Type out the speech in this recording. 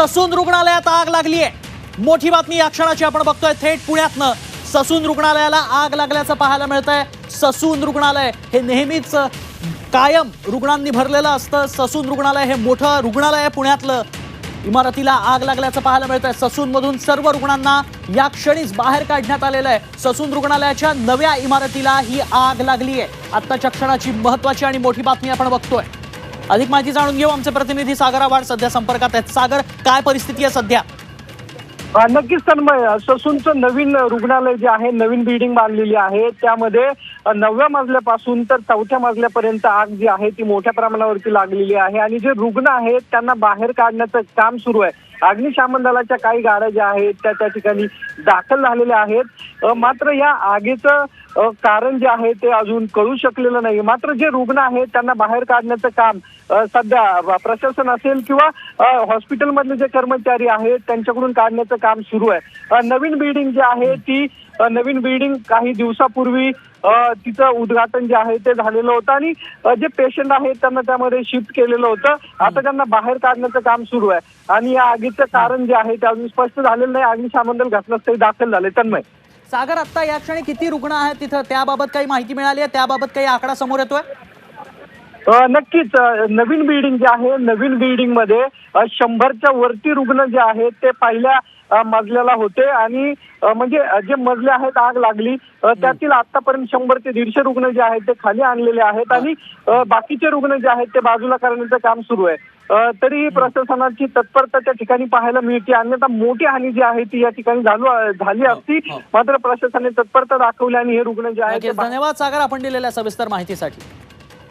Sassoon रुग्णालयात आग लागली आहे मोठी बातमी या क्षणाची आपण बघतोय. थेट पुण्यातनं ससून रुग्णालयाला आग लागल्याचं पाहायला मिळतंय. ससून रुग्णालय हे नेहमीच कायम रुग्णांनी भरलेलं असतं. ससून रुग्णालय हे मोठं रुग्णालय आहे पुण्यातलं. इमारतीला आग लागल्याचं पाहायला मिळत आहे ससूनमधून सर्व रुग्णांना या क्षणीच बाहेर काढण्यात आलेलं आहे. ससून रुग्णालयाच्या नव्या इमारतीला ही आग लागली आहे आत्ताच्या क्षणाची महत्वाची आणि मोठी बातमी आपण बघतोय. अधिक माहिती जाणून घेऊ. आमचे प्रतिनिधी सागर आव्हाड सध्या संपर्कात आहेत. सागर काय परिस्थिती आहे सध्या? नक्कीच तन्मय. ससूनचं नवीन रुग्णालय जे आहे नवीन बिल्डिंग बांधलेली आहे. त्यामध्ये नवव्या मजल्यापासून तर चौथ्या मजल्यापर्यंत आग जी आहे ती मोठ्या प्रमाणावरती लागलेली आहे. आणि जे रुग्ण आहेत त्यांना बाहेर काढण्याचं काम सुरू आहे. अग्निशामन दलाच्या काही गाड्या ज्या आहेत त्या त्या ठिकाणी दाखल झालेल्या आहेत. मात्र या आगीचं कारण जे आहे ते अजून कळू शकलेलं नाही. मात्र जे रुग्ण आहेत त्यांना बाहेर काढण्याचं काम सध्या प्रशासन असेल किंवा हॉस्पिटलमधले जे कर्मचारी आहेत त्यांच्याकडून काढण्याचं काम सुरू आहे. नवीन बिल्डिंग जी आहे ती नवीन बिल्डिंग काही दिवसापूर्वी तिचं उद्घाटन जे आहे ते झालेलं होतं आणि जे पेशंट आहेत त्यांना त्यामध्ये शिफ्ट केलेलं होतं. आता त्यांना बाहेर काढण्याचं काम सुरू आहे. आणि या आगीचं कारण जे आहे ते अजून स्पष्ट झालेलं नाही. अग्निशामन दल घटनास्थळी दाखल झाले. तन्मय. सागर आत्ता या क्षणी किती रुग्ण आहेत तिथं? त्याबाबत काही माहिती मिळाली आहे? त्याबाबत काही आकडा समोर येतोय? नक्कीच. नवीन बिल्डिंग जे आहे नवीन बिल्डिंगमध्ये शंभरच्या वरती रुग्ण जे आहेत ते पहिल्या मजल्याला होते. आणि म्हणजे जे मजले आहेत आग लागली त्यातील आतापर्यंत शंभर ते दीडशे रुग्ण जे आहेत ते खाली आणलेले आहेत. आणि बाकीचे रुग्ण जे आहेत ते बाजूला करण्याचं काम सुरू आहे. अ, तरीही प्रशासनाची तत्परता त्या ठिकाणी पाहायला मिळते. अन्यथा मोठी हानी जी आहे ती या ठिकाणी झालो झाली असती. मात्र प्रशासनाने तत्परता दाखवली आणि हे रुग्ण जे नक्कीच. धन्यवाद सागर आपण दिलेल्या सविस्तर माहितीसाठी.